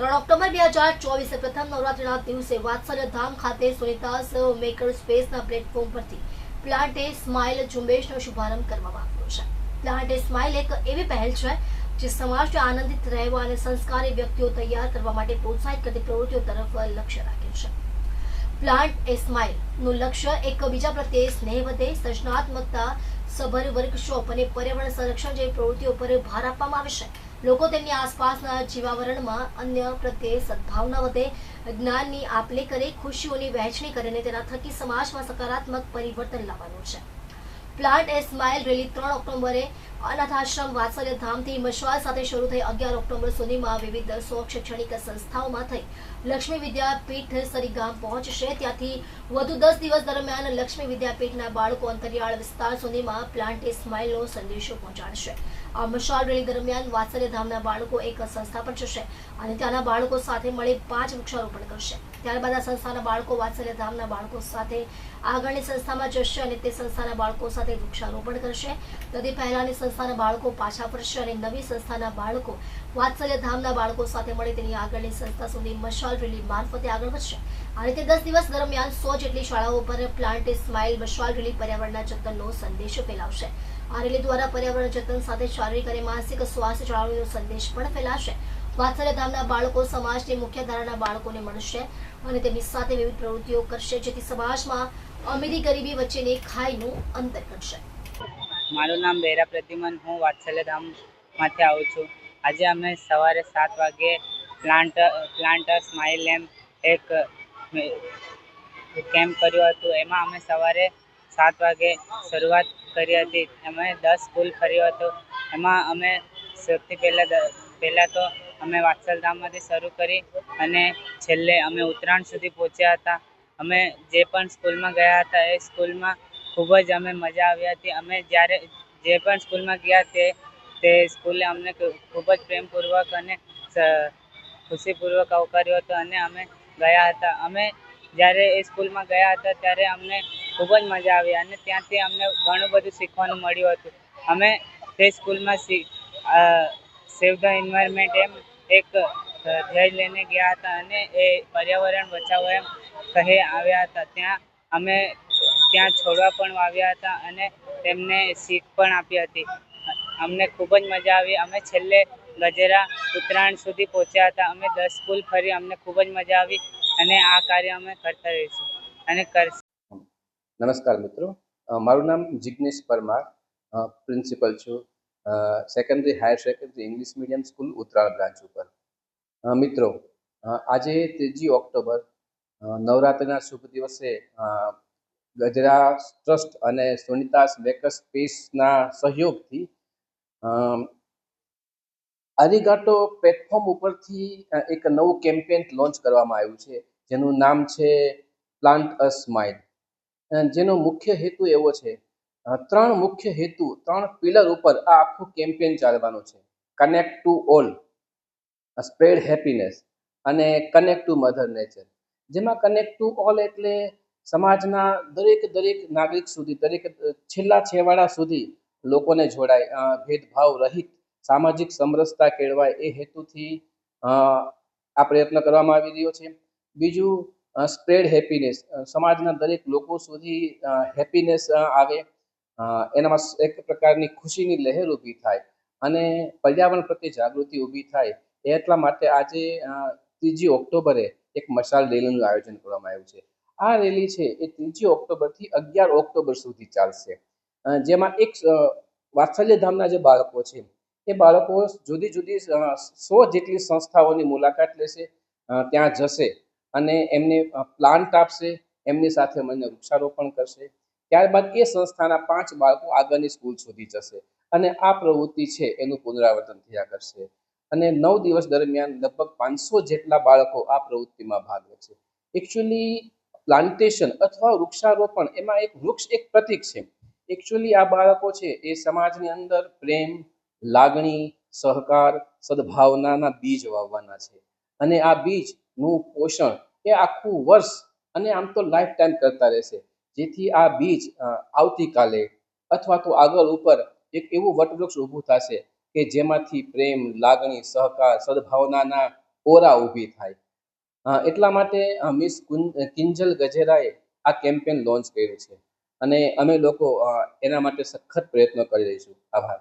ત્રણ ઓક્ટોબર બે હજાર ચોવીસે પ્રથમ નવરાત્રીના દિવસે વાત્સલ્ય ધામ ખાતે સુનિતાસ મેકર સ્પેસના પ્લેટફોર્મ પરથી પ્લાન્ટે સ્માઇલ ઝુંબેશનો શુભારંભ કરવામાં આવ્યો છે. પ્લાન્ટે સ્માઇલ એક એવી પહેલ છે જે સમાજને આનંદિત રહેવા અને સંસ્કારી વ્યક્તિઓ તૈયાર કરવા માટે પ્રોત્સાહિત કરતી પ્રવૃત્તિઓ તરફ લક્ષ્ય રાખે છે. પ્લાન્ટ એ સ્માઇલનું લક્ષ્ય એક બીજા પ્રત્યે સ્નેહ વધે, સર્જનાત્મકતા, સભર વર્કશોપ અને પર્યાવરણ સંરક્ષણ જેવી પ્રવૃત્તિઓ પર ભાર આપવામાં આવે છે. લોકો તેમની આસપાસના જીવાવરણમાં અન્ય પ્રત્યે સદભાવના વધે, જ્ઞાનની આપલે કરે, ખુશીઓની વહેંચણી કરે અને તેના થકી સમાજમાં સકારાત્મક પરિવર્તન લાવવાનું છે. પ્લાન્ટ એ સ્માઇલ રેલી ત્રણ ઓક્ટોબરે અનાથ આશ્રમ, વાત્સલ્ય ધામથી મશવાલ સાથે શરૂ થઈ અગિયાર ઓક્ટોબર સુધીમાં વિવિધ સો શૈક્ષણિક સંસ્થાઓમાં થઈ. લક્ષ્મી વિદ્યાપીઠ સરીગામ પહોંચશે. ત્યાંથી વધુ દસ દિવસ દરમિયાન લક્ષ્મી વિદ્યાપીઠના બાળકો અંતરિયાળ વિસ્તાર સુધીમાં પ્લાન્ટ સ્માઇલનો સંદેશો પહોંચાડશે. આ મશાલ રેલી દરમિયાન વાત્સલ્ય ધામના બાળકો એક સંસ્થા પર જશે અને ત્યાંના બાળકો સાથે મળી પાંચ વૃક્ષારોપણ કરશે. ત્યારબાદ આ સંસ્થાના બાળકો વાત્સલ્ય ધામના બાળકો સાથે આગળની સંસ્થામાં જશે અને તે સંસ્થાના બાળકો સાથે વૃક્ષારોપણ કરશે. તેથી પહેલાની સંસ્થાના બાળકો પાછા ફરશે અને નવી સંસ્થાના બાળકો વાત્સલ્ય ધામના બાળકો સાથે મળી તેની આગળની સંસ્થા સુધી મશાલ રેલી મારફતે આગળ વધશે. આ રીતે દસ દિવસ દરમિયાન સો જેટલી શાળાઓ પર પ્લાન્ટ સ્માઇલ મશાલ રેલી પર્યાવરણના જતનનો સંદેશ ફેલાવશે. આ રેલી દ્વારા પર્યાવરણ જતન સાથે શારીરિક અને માનસિક સ્વાસ્થ્ય જાળવણીનો સંદેશ પણ ફેલાશે. વાત્સલ્ય ધામના બાળકો સમાજની મુખ્ય ધારાના બાળકોને મળશે અને તેમની સાથે વિવિધ પ્રવૃત્તિઓ કરશે, જેથી સમાજમાં અમીરી ગરીબી વચ્ચેની ખાઈનું અંતર ઘટશે. મારું નામ બેરા પ્રતિમન, હું વાત્સલ્ય ધામમાંથી આવું છું. આજે અમે સવારે સાત વાગે પ્લાન્ટ પ્લાન્ટ સ્માઇલ એમ એક કેમ્પ કર્યું હતું. એમાં અમે સવારે સાત વાગે શરૂઆત કરી હતી. અમે દસ સ્કૂલ ફર્યો હતો. એમાં અમે સૌથી પહેલાં પહેલાં તો અમે વાત્સલધામમાંથી શરૂ કરી અને છેલ્લે અમે ઉત્તરાયણ સુધી પહોંચ્યા હતા. અમે જે પણ સ્કૂલમાં ગયા હતા એ સ્કૂલમાં ખૂબ જ અમે મજા આવી હતી. અમે જ્યારે જે પણ સ્કૂલમાં ગયા તે તે સ્કૂલે અમને ખૂબ જ પ્રેમપૂર્વક અને ખુશીપૂર્વક આવકાર્યો હતો અને અમે ગયા હતા. અમે જ્યારે એ સ્કૂલમાં ગયા હતા ત્યારે અમને ખૂબ જ મજા આવી અને ત્યાંથી અમને ઘણું બધું શીખવાનું મળ્યું હતું. અમે તે સ્કૂલમાં સેવ ધ એન્વાયરમેન્ટ એમ એક ધ્યેય લઈને ગયા હતા અને એ પર્યાવરણ બચાવો એમ કહી આવ્યા હતા. ત્યાં અમે ત્યાં છોડવા પણ વાવ્યા હતા અને તેમને શીખ પણ આપી હતી. અમને ખૂબ જ મજા આવી. અમે છેલ્લે ગજેરા ઉત્તરાયણ સુધી પહોંચ્યા હતા. અમે દસ સ્કૂલ ફરી. અમને ખૂબ જ મજા આવી અને આ કાર્ય અમે કરતા રહીશું અને કરશું. નમસ્કાર મિત્રો. મારું નામ જિગ્નેશ પરમાર. પ્રિન્સિપલ છું. Secondary higher secondary English medium school Uttarayan branch ઉપર. મિત્રો આજે ત્રીજી ઓક્ટોબર નવરાત્રિના શુભ દિવસે ગજરા ટ્રસ્ટ અને સુનિતાસ મેકર સ્પેસના સહયોગથી અરીગાટો પ્લેટફોર્મ ઉપરથી એક નવું કેમ્પેન લોન્ચ કરવામાં આવ્યું છે, જેનું નામ છે પ્લાન્ટ અ સ્માઇલ જેનો મુખ્ય હેતુ એવો છે ત્રણ મુખ્ય હેતુ, ત્રણ પિલર ઉપર આ આખું કેમ્પેન ચાલવાનું છે. Connect to all spread happiness અને કનેક્ટ ટુ મધર નેચર જેમાં કનેક્ટ ટુ ઓલ એટલે સમાજના દરેક દરેક નાગરિક સુધી, દરેક છેલ્લા છેવાડા સુધી લોકોને જોડાય. ભેદભાવ રહિત સામાજિક સમરસતા કેળવાય એ હેતુથી આ પ્રયત્ન કરવામાં આવી રહ્યો છે. બીજું સ્પ્રેડ હેપીનેસ. સમાજના દરેક લોકો સુધી હેપીનેસ આવે. એનામાં એક પ્રકારની ખુશીની લહેર ઊભી થાય અને પર્યાવરણ પ્રત્યે જાગૃતિ ઊભી થાય. એટલા માટે આજે ત્રીજી ઓક્ટોબરે એક મશાલ રેલીનું આયોજન કરવામાં આવ્યું છે. આ રેલી છે એ ત્રીજી ઓક્ટોબરથી અગિયાર ઓક્ટોબર સુધી ચાલશે. જેમાં એક વાત્સલ્ય ધામના જે બાળકો છે, એ બાળકો જુદી જુદી સો જેટલી સંસ્થાઓની મુલાકાત લેશે ત્યાં જશે અને એમને પ્લાન્ટ આપશે, એમની સાથે મળીને વૃક્ષારોપણ કરશે. ત્યારબાદ એ સંસ્થાના પાંચ બાળકો આગળની સ્કૂલ સુધી જશે અને આ પ્રવૃત્તિ છે એનું પુનરાવર્તન થયા કરશે. અને નવ દિવસ દરમિયાન લગભગ પાંચસો જેટલા બાળકો આ પ્રવૃત્તિમાં ભાગ લેશે. એકચ્યુઅલી પ્લાન્ટેશન અથવા વૃક્ષારોપણ, એમાં એક વૃક્ષ એક પ્રતીક છે. એકચ્યુઅલી આ બાળકો છે, એ સમાજની અંદર પ્રેમ, લાગણી, સહકાર, સદભાવનાના બીજ વાવવાના છે. અને આ બીજનું પોષણ એ આખું વર્ષ અને આમ તો લાઈફ ટાઈમ કરતા રહેશે. જેથી આ બીજ આવતીકાલે અથવા તો આગળ ઉપર એક એવું વટવૃક્ષ ઊભું થશે કે જેમાંથી પ્રેમ, લાગણી, સહકાર, સદભાવનાના ઓરા ઊભી થાય. એટલા માટે મિસ કિંજલ ગજેરાએ આ કેમ્પેન લોન્ચ કર્યું છે. અને અમે લોકો એના માટે સખત પ્રયત્નો કરી રહીશું. આભાર.